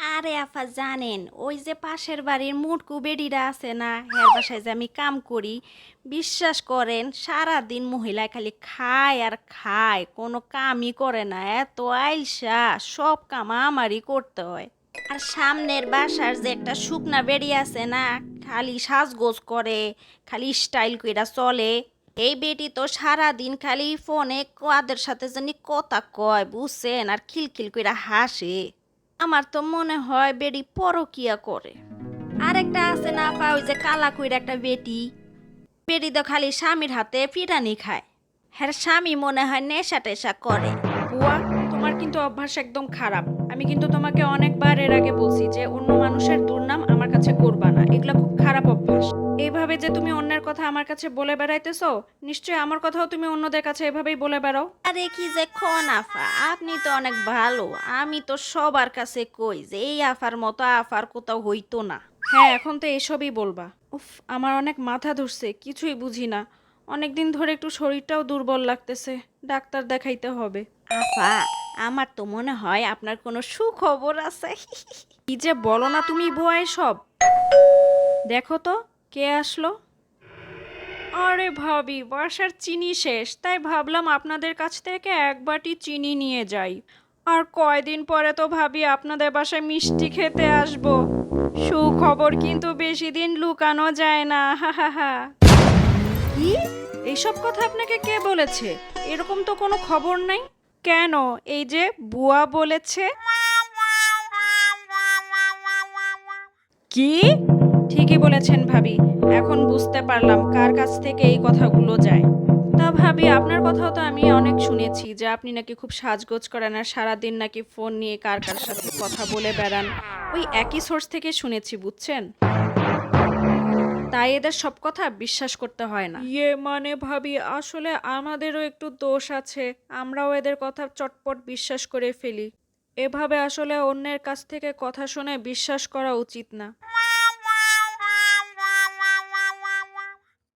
আরে আফা জানেন, ওই যে পাশের বাড়ির মুটকু বেডিরা আছে না হ্যার বাসায় যে আমি কাম করি, বিশ্বাস করেন সারা দিন মহিলা খালি খায় আর খায়, কোনো কামই করে না, এত আইলসা, সব কাম আমারই করতে হয়। আর সামনের বাসার যে একটা শুকনা বেড়ি আছে না, খালি সাজগোজ করে, খালি স্টাইল কইরা চলে। এই বেটি তো সারা দিন খালি ফোনে কাদের সাথে জানি কথা কয়, বুঝছেন, আর খিলখিল কইরা হাসে। আমার তো মনে হয় বেডি পরকিয়া করে। আর একটা আছে না পা, ওই যে কালা কুইর একটা বেটি। বেটি তো খালি স্বামীর হাতে ফিরানি খায়। হ্যাঁ স্বামী মনে হয় নেশা টেশা করে। বুয়া, তোমার কিন্তু অভ্যাস একদম খারাপ। আমি কিন্তু তোমাকে অনেকবার এর আগে বলছি যে অন্য মানুষের দুর্নাম কাছে করবা না। এগুলো খুব খারাপ অভ্যাস। এইভাবে যে তুমি অন্যের কথা আমার কাছে বলে বেড়াইতেছো নিশ্চয়ই আমার কথাও তুমি অন্যদের কাছে এভাবেই বলে বেড়াও। আরে কি যে খন আফা আপনি তো অনেক ভালো। আমি তো সবার কাছে কই যে এই আফার মতো আফার কোথাও হইতো না। হ্যাঁ এখন তো এসবই বলবা। উফ আমার অনেক মাথা ধরছে কিছুই বুঝি না। অনেক দিন ধরে একটু শরীরটাও দুর্বল লাগতেছে ডাক্তার দেখাইতে হবে। আফা আমার তো মনে হয় আপনার কোনো সুখবর আছে। কি যে বলো না তুমি বুয়া সব দেখো তো, কে আসলো? আরে ভাবি, বাসার চিনি শেষ, তাই ভাবলাম আপনাদের কাছ থেকে এক বাটি চিনি নিয়ে যাই। আর কয়দিন পরে তো ভাবি আপনাদের বাসায় মিষ্টি খেতে আসব। সুখবর কিন্তু বেশি দিন লুকানো যায় না হা। কি? এইসব কথা আপনাকে কে বলেছে? এরকম তো কোনো খবর নাই? কেন? এই যে বুয়া বলেছে। কি? ঠিকই বলেছেন ভাবি। এখন বুঝতে পারলাম কার কাছ থেকে এই কথাগুলো যায়। তা ভাবি, আপনার কথাও তো আমি অনেক শুনেছি যে আপনি নাকি খুব সাজগোজ করেন আর সারাদিন নাকি ফোন নিয়ে কার কার সাথে কথা বলে বেড়ান। ওই একই সোর্স থেকে শুনেছি, বুঝছেন? তাই এদের সব কথা বিশ্বাস করতে হয় না। ইয়ে মানে ভাবি, আসলে আমাদেরও একটু দোষ আছে। আমরাও এদের কথা চটপট বিশ্বাস করে ফেলি। এভাবে আসলে অন্যের কাছ থেকে কথা শুনে বিশ্বাস করা উচিত না।